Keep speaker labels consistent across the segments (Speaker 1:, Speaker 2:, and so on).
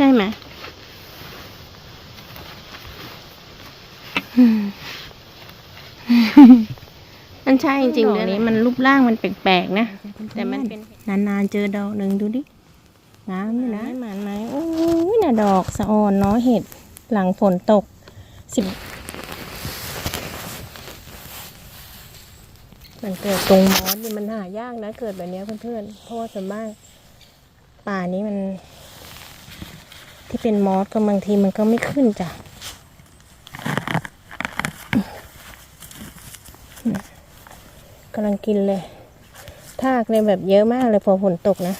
Speaker 1: ใช่ไหมอืมมันใช่จริงๆเลยนี้มันรูปร่างมันแปลกๆนะ แต่มันเป็นนานๆเจอดอกหนึ่งดูดิงามอยู่นะหมานไหมโอ้ยน่ะดอกสะออนเนาะเห็ดหลังฝนตกสิบมันเกิดตรงมอสนี่มันหายากนะ เกิดแบบเนี้ยเพื่อนๆเพราะว่าส่วนมากป่านี้มัน ที่เป็นมอสก็บางทีมันก็ไม่ขึ้นจ้ะกำลังกินเลยทากเลยแบบเยอะมากเลยพอฝนตกนะ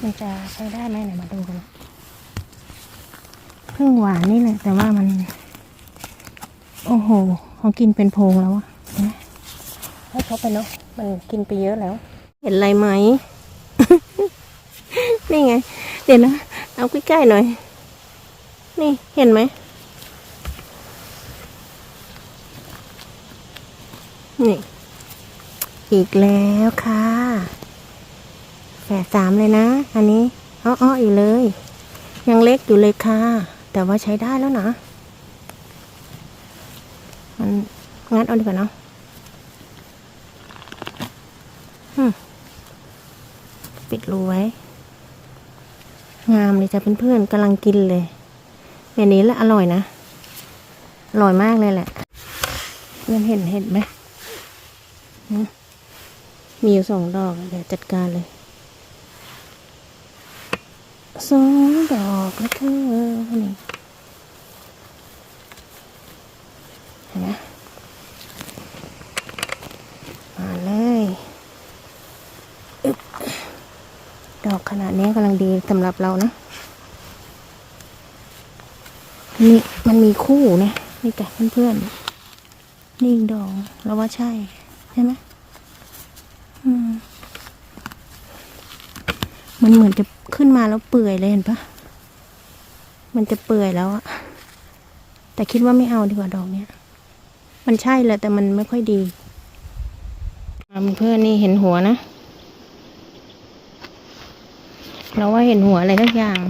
Speaker 1: มันจะใช้ได้ไหมไหนมาดูกันพึ่งหวานนี่แหละ แต่ว่ามัน โอ้โหเขากินเป็นโพรงแล้วอะเห็นไหมให้เขาไปเนาะมันกินไปเยอะแล้ว เห็นอะไรไหม นี่ไง เดี๋ยวนะ เอาใกล้ๆหน่อย นี่เห็นไหม นี่ อีกแล้วค่ะแฝดสามเลยนะ อันนี้อ้อๆอยู่เลย ยังเล็กอยู่เลยค่ะ แต่ว่าใช้ได้แล้วนะ มันงัดเอาดีกว่าเนาะอืมปิดรูไว้ งามเลยจ้ะเพื่อนๆกำลังกินเลยแบบนี้แหละอร่อยนะ อร่อยมากเลยแหละ เพื่อนเห็นเห็นไหมมมีอยู่สองดอกเดี๋ยวจัดการเลยสองดอกแล้วเธอนี่เห็นไหมมาเลยอึ๊บดอก ขนาดนี้กำลังดีสำหรับเรานะนี่มันมีคู่นะนี่จ้ะเพื่อนๆนี่อีกดอกเราว่าใช่ ใช่ไหมอืมมันเหมือนจะขึ้นมาแล้วเปื่อยเลยเห็นปะมันจะเปื่อยแล้วอะแต่คิดว่าไม่เอาดีกว่าดอกเนี้ย มันใช่แหละแต่มันไม่ค่อยดีเพื่อนนี่เห็นหัวนะ เราว่าเห็นหัวอะไรทักอย่าง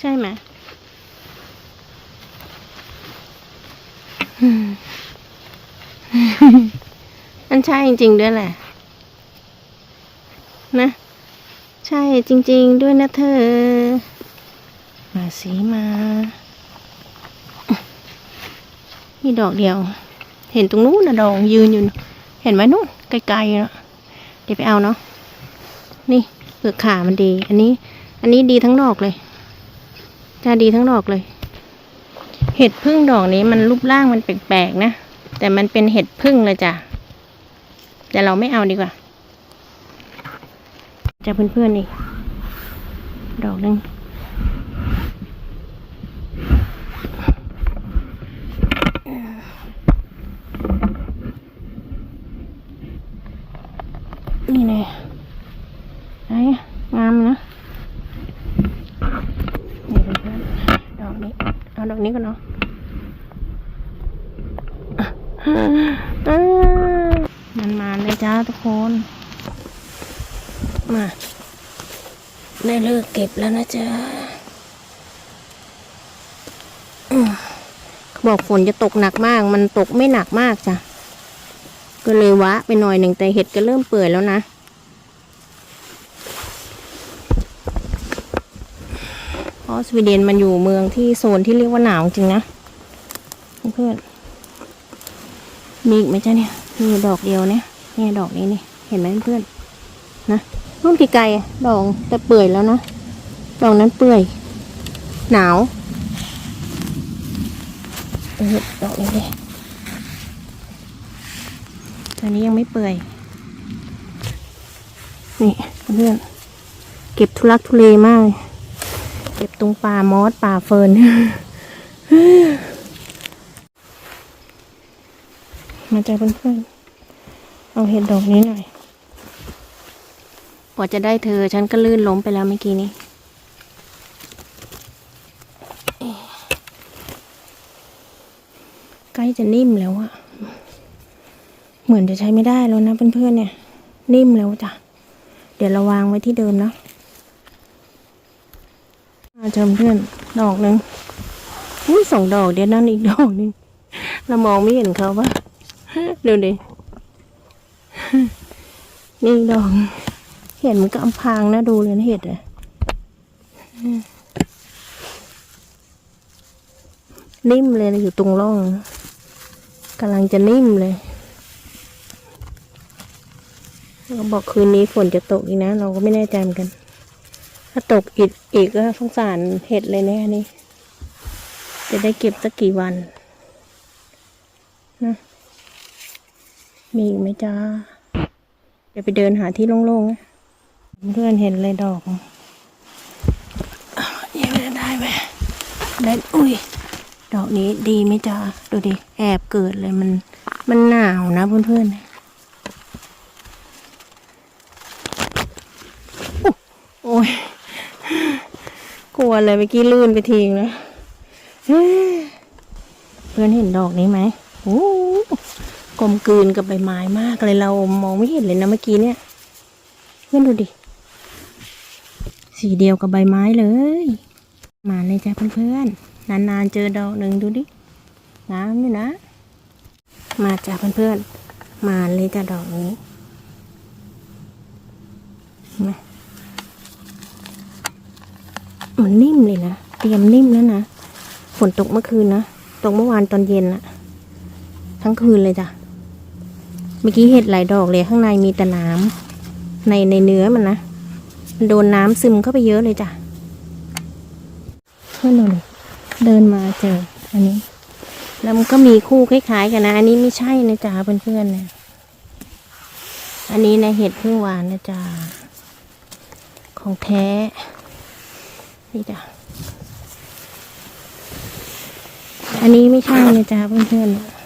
Speaker 1: ใช่ไหมมันใช่จริง ๆ ด้วยแหละ นะ ใช่จริง ๆ ด้วยนะเธอ มาสีมานี่ดอกเดียว เห็นตรงนู้นนะดอกยืนอยู่ เห็นไหมนู้น ไกลๆเนาะเดี๋ยวไปเอาเนาะนี่เปลือกขามันดี อันนี้ อันนี้ดีทั้งดอกเลยจะดีทั้งดอกเลย เห็ดพึ่งดอกนี้มันรูปร่างมันแปลกๆนะแต่มันเป็นเห็ดพึ่งเลยจ้ะแต่เราไม่เอาดีกว่าจะเพื่อนๆนี่ดอกหนึ่ง นี่เลยไอะงามนะนี่เพื่อนดอกนี้ เอาดอกนี้ก่อนเนาะมันมาเลยจ้าทุกคน มา ได้เลิกเก็บแล้วนะจ๊ะอืมเขาบอกฝนจะตกหนักมาก มันตกไม่หนักมากจ้ะ ก็เลยวะไปหน่อยหนึ่งแต่เห็ดก็เริ่มเปื่อยแล้วนะเพราะสวีเดนมันอยู่เมืองที่โซนที่เรียกว่าหนาวจริงนะเพื่อนมีอีกไหมจ๊ะเนี่ยมีดอกเดียวเนี่ยเนี่ยดอกนี้นี่เห็นไหมเพื่อนนะนู่นไกลๆอะดอกแต่เปื่อยแล้วนะดอกนั้นเปื่อย หนาวดอกนี้เลย ตอนนี้ยังไม่เปื่อย นี่เพื่อนเก็บทุลักทุเลมากเลยเก็บตรงป่ามอสป่าเฟิร์นมาเจอเพื่อนๆ เอาเห็ดดอกนี้หน่อยกว่าจะได้เธอฉันก็ลื่นล้มไปแล้วเมื่อกี้นี้ ใกล้จะนิ่มแล้วอะ เหมือนจะใช้ไม่ได้แล้วนะเพื่อนๆเนี่ย นิ่มแล้วจ้ะ เดี๋ยวเราวางไว้ที่เดิมเนาะมาเจอเพื่อนดอกหนึ่งอุ้ยสองดอกเดี๋ยวนั่นอีกดอกหนึ่งเรามองไม่เห็นเขาปะดูดินี่อีกดอก เห็นมันก็อำพางนะดูเลยนะเห็ดอะนิ่มเลยนะอยู่ตรงร่องกำลังจะนิ่มเลย เราบอกคืนนี้ฝนจะตกอีกนะ เราก็ไม่แน่ใจเหมือนกัน ถ้าตกอีกอีกก็สงสารเห็ดเลยเนี่นี่ จะได้เก็บสักกี่วันนะมีอีกไหมจ้าเดี๋ยวไปเดินหาที่โล่งๆนะเพื่อนเห็นเลยดอกยังไม่ได้ไหมได้อุ้ย ดอกนี้ดีไหมจ้าดูดิ แอบเกิดเลยมัน มันหนาวนะเพื่อนๆอุ๊ยโอ้ย กลัวเลยเมื่อกี้ลื่นไปทีงแล้วเฮ้ยเพื่อนเห็นดอกนี้ไหมโอ้กลมกลืนกับใบไม้มากเลยเรามองไม่เห็นเลยนะเมื่อกี้เนี่ย เพื่อนดูดิ สีเดียวกับใบไม้เลย มาเลยจ้ะเพื่อนๆ นานๆเจอดอกหนึ่งดูดิ งามอยู่นะ มาจ้ะเพื่อนๆ มาเลยจ้ะดอกนี้เห็นไห มันนิ่มเลยนะ เตรียมนิ่มแล้วนะ ฝนตกเมื่อคืนนะ ตกเมื่อวานตอนเย็นอะทั้งคืนเลยจ้ะ เมื่อกี้เห็ดหลายดอกเลยข้างในมีแต่น้ำในในเนื้อมันนะ มันโดนน้ำซึมเข้าไปเยอะเลยจ้ะเพื่อนเราเลยเดินมาเจอ อันนี้ แล้วมันก็มีคู่คล้าย ๆ กันนะ อันนี้ไม่ใช่นะจ๊ะเพื่อนๆนี่ยอันนี้นะเห็ดพึ่งหวานนะจ๊ะของแท้ นี่จ้ะ อันนี้ไม่ใช่นะจ๊ะเพื่อนๆ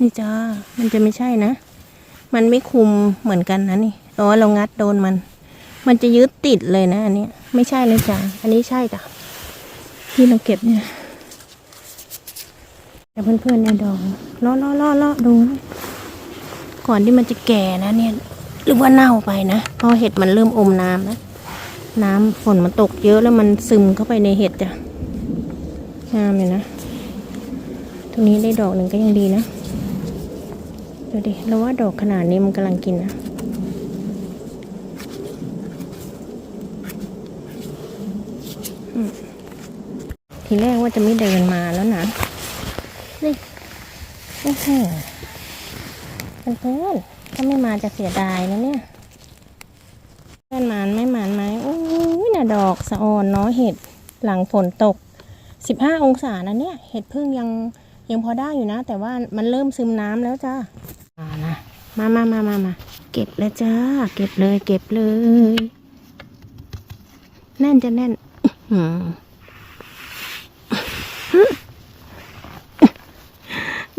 Speaker 1: นี่จ้ามันจะไม่ใช่นะ มันไม่คุมเหมือนกันนะนี่แต่ว่าเรางัดโดนมัน มันจะยึดติดเลยนะ อันนี้ไม่ใช่เลยจ้ะอันนี้ใช่จ้ะ ที่เราเก็บเนี่ยแต่เพื่อนๆเนี่ยดอกล่อล่อล่อล่อดู ก่อนที่มันจะแก่นะเนี่ย หรือว่าเน่าไปนะเพราะเห็ดมันเริ่มอมน้ำนะน้ำฝนมันตกเยอะแล้วมันซึมเข้าไปในเห็ดจ้ะงามเลยนะ ตรงนี้ได้ดอกหนึ่งก็ยังดีนะดูดิเราว่าดอกขนาดนี้มันกำลังกินนะทีแรกว่าจะไม่เดินมาแล้วนะ นี่โอ้โหเพื่อน ถ้าไม่มาจะเสียดายนะเนี่ยเพื่อนหมานไม่หมานไหมโอ้ยน่ะดอกสะออนเนาะเห็ดหลังฝนตกสิบห้าองศานะเนี่ย เห็ดพึ่งยังยังพอได้อยู่นะ แต่ว่ามันเริ่มซึมน้ำแล้วจ้ามานะมามามามามาเก็บแล้วจ้า เก็บเลย เก็บเลย แน่นจะแน่น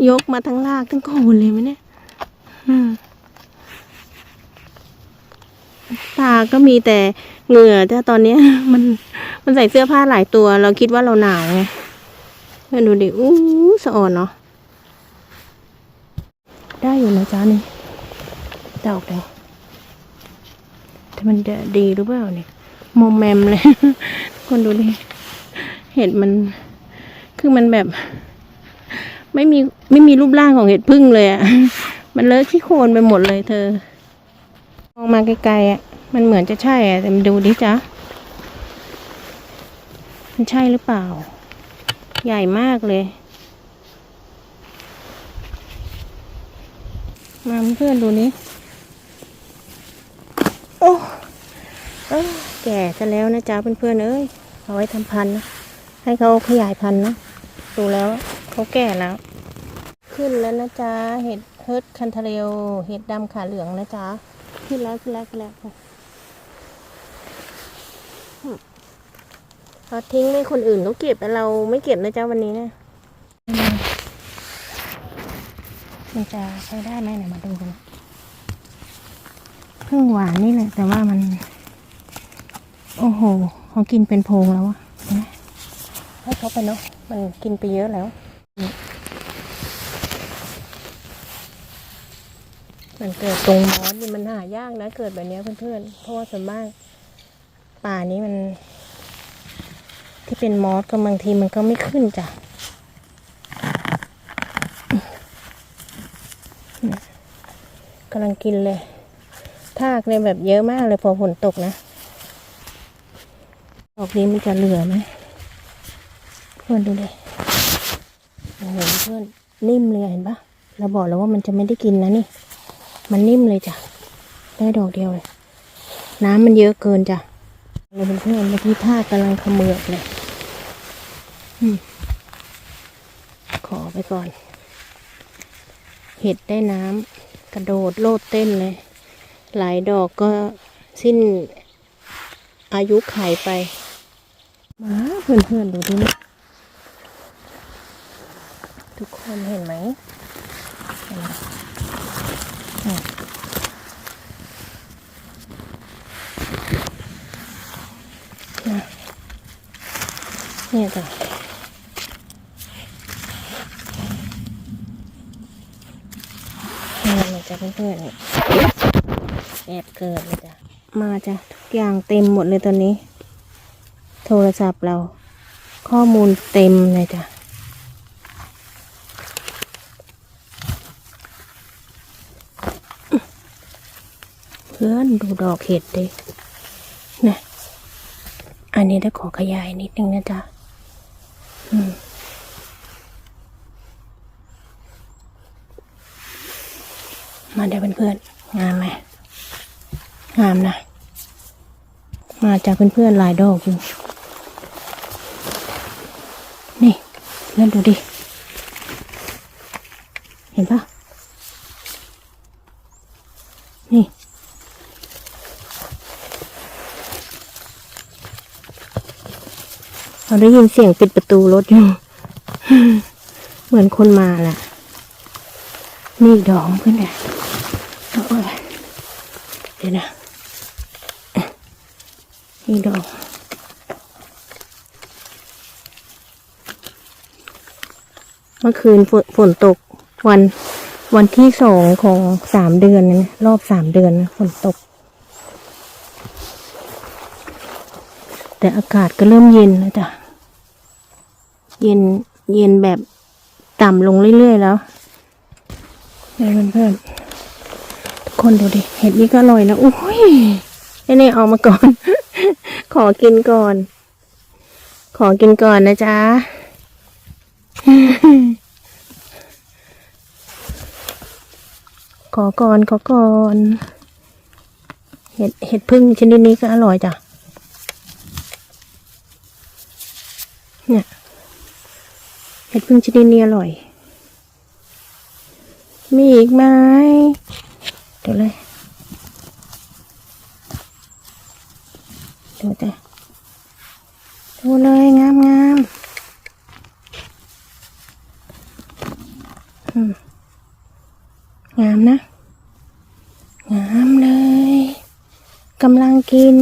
Speaker 1: ยกมาทั้งลากทั้งโคนเลยไหมเนี่ย อืม ตาก็มีแต่เหงื่อจ้าตอนนี้มันมันใส่เสื้อผ้าหลายตัว เราคิดว่าเราหนาวไงดูดิอู้สะอ่อนเนาะได้อยู่นะจ้านี่ดอกเดียแต่มันจะดีหรือเปล่าเนี่ยมอมแมมเลย คนดูดิเห็ดมัน คือมันแบบ ไม่มีไม่มีรูปร่างของเห็ดพึ่งเลยอะ่ะ มันเลอะขี้โคลนไปหมดเลยเธอ มองมาไกลๆอะ่ะ มันเหมือนจะใช่แต่มาดูดิจ๊ะ มันใช่หรือเปล่า ใหญ่มากเลยมาเพื่อนดูนี้ โอ้เอ้ยแก่ซะแล้วนะจ๊ะเพื่อนๆเอ้ย เอาไว้ทำพันธุ์นะ ให้เขาขยายพันธุ์นะ ดูแล้วเขาแก่แล้ว ขึ้นแล้วนะจ๊ะ เห็ดเฮิร์ตคันทาเรลเห็ดดำขาเหลืองนะจ๊ะ ขึ้นแล้วขึ้นแล้วขึ้นแล้ว เราทิ้งให้คนอื่นเขาเก็บแต่เราไม่เก็บนะเจ้าวันนี้นะมันจะใช้ได้ไหมไหนมาดูกันเพิ่งหวานนี่แหละ แต่ว่ามัน โอ้โหเขากินเป็นโพงแล้วอะให้เขาไปเนาะมันกินไปเยอะแล้ว มันเกิดตรงมอนนี่มันหายากนะ เกิดแบบนี้เพื่อนๆเพราะว่าส่วนมาก ป่านี้มัน ที่เป็นมอสก็บางทีมันก็ไม่ขึ้นจ้ะกำลังกินเลยทากเลยแบบเยอะมากเลยพอฝนตกนะดอกนี้มันจะเหลือไหมเพื่อนดูเลยโอ้โหเพื่อนนิ่มเลยเห็นปะเราบอกแล้วว่ามันจะไม่ได้กินนะนี่ มันนิ่มเลยจ้ะ ได้ดอกเดียวเลย น้ำมันเยอะเกินจ้ะ เราเป็นเพื่อนเมื่อกี้ท่ากำลังขมือบเลยขอไปก่อน เห็ดได้น้ำกระโดดโลดเต้นเลย หลายดอกก็สิ้นอายุไขไป มาเพื่อนๆดูดินะทุกคนเห็นไหมเห็นไหมอะนะ เนี่ยจ้ะนี่เลยจ้ะเพื่อนๆแอบเกิดเลยจ้ะมาจ้ะทุกอย่างเต็มหมดเลยตอนนี้ โทรศัพท์เรา ข้อมูลเต็มเลยจ้ะเพื่อนดูดอกเห็ดดินะอันนี้ได้ขอขยายนิดนึงนะจ๊ะ มาเดี๋ยวเพื่อนๆงามไหมงามนะ มาจากเพื่อนๆหลายดอกอยู่ นี่เล่นดูดิ เห็นปะนี่ เราได้ยินเสียงปิดประตูรถอยู่ เหมือนคนมาแหละนี่ดอกเพื่อนเลยโอ้ยเดี๋ยวนะนี่ดอกเมื่อคืนฝนฝนตกวันวันที่สองของสามเดือนนะรอบสามเดือนนะฝนตก แต่อากาศก็เริ่มเย็นแล้วจ้ะ เย็นเย็นแบบต่ำลงเรื่อยๆแล้วเนี่ยเพื่อนๆทุกคนดูดิ เห็ดนี้ก็อร่อยนะอุ้ยไอ้นี่เอามาก่อน ขอกินก่อน ขอกินก่อนนะจ๊ะขอก่อนขอก่อน เห็ดเห็ดพึ่งชนิดนี้ก็อร่อยจ้ะ เนี่ย เห็ ดพึ่งชนิดนี้อร่อย มีอีกไหมเดี๋ยวเลยดูแต่ดูเลยงามงามอืมงามนะ งามเลยกำลังกิน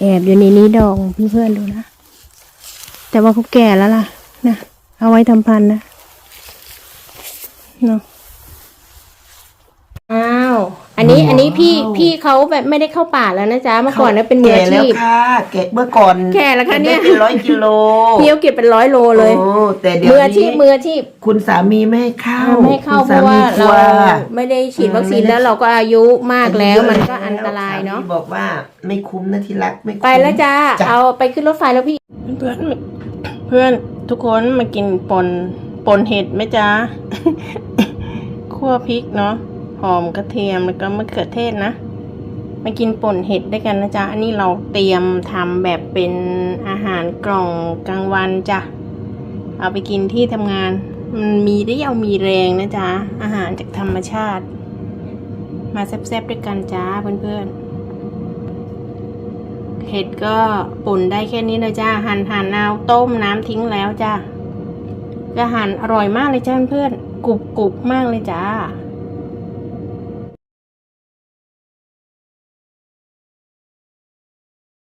Speaker 1: แอบอยู่ในนี้ดองเพื่อนๆดูนะ แต่ว่าเขาแก่แล้วล่ะนะเอาไว้ทำพันนะเนาะ อ้าว อั นนี้อันนี้พี่พี่เขาแบบไม่ได้เข้าป่าแล้วนะจ๊ะเมื่อก่อนนะเป็นมืออา
Speaker 2: แก่แล้ว
Speaker 1: ชีพ
Speaker 2: ค่ะแก่เมื่อก่อน
Speaker 1: แก่แล้วค่ะเนี่ย
Speaker 2: ได้เป็นร้อยกิโล
Speaker 1: พี่เขาเก็บเป็นร้อยโลเลย
Speaker 2: โอ้แต่เดี๋ยว
Speaker 1: มืออาชีพ
Speaker 2: นี้
Speaker 1: มืออาชีพ
Speaker 2: คุณสามีไม่ให้เข้า
Speaker 1: ไม่ให้เข้า
Speaker 2: คุณ
Speaker 1: เพราะว่า
Speaker 2: สมีก
Speaker 1: เรา
Speaker 2: ลัว
Speaker 1: ไม่ได้ฉีดวัคซีน
Speaker 2: ไม่ได้
Speaker 1: แล้วเราก็อายุมากแล้วมันก็อันตรายเนาะ
Speaker 2: สมีบอกว่าไม่คุ้มนะที่รักไม่คุ้ม
Speaker 1: ไปแล้วจ้า
Speaker 2: จ้ะ
Speaker 1: เอาไปขึ้นรถไฟแล้วพี่ เพื่อนเพื่อนทุกคนมากินปนปนเห็ดไหมจ๊ะ คั่วพริกเนาะ หอมกระเทียมแล้วก็มะเขือเทศนะมากินป่นเห็ดด้วยกันนะจ๊ะ อันนี้เราเตรียมทำแบบเป็นอาหารกล่องกลางวันจ้ะ เอาไปกินที่ทำงาน มันมีได้เอามีแรงนะจ๊ะ อาหารจากธรรมชาติ มาแซ่บๆด้วยกันจ้าเพื่อนๆ เห็ดก็ป่นได้แค่นี้เลยจ้า หั่นหั่นเอาต้มน้ำทิ้งแล้วจ้าก็หั่นอร่อยมากเลยจ้าเพื่อนๆกรุบกรุบๆมากเลยจ้า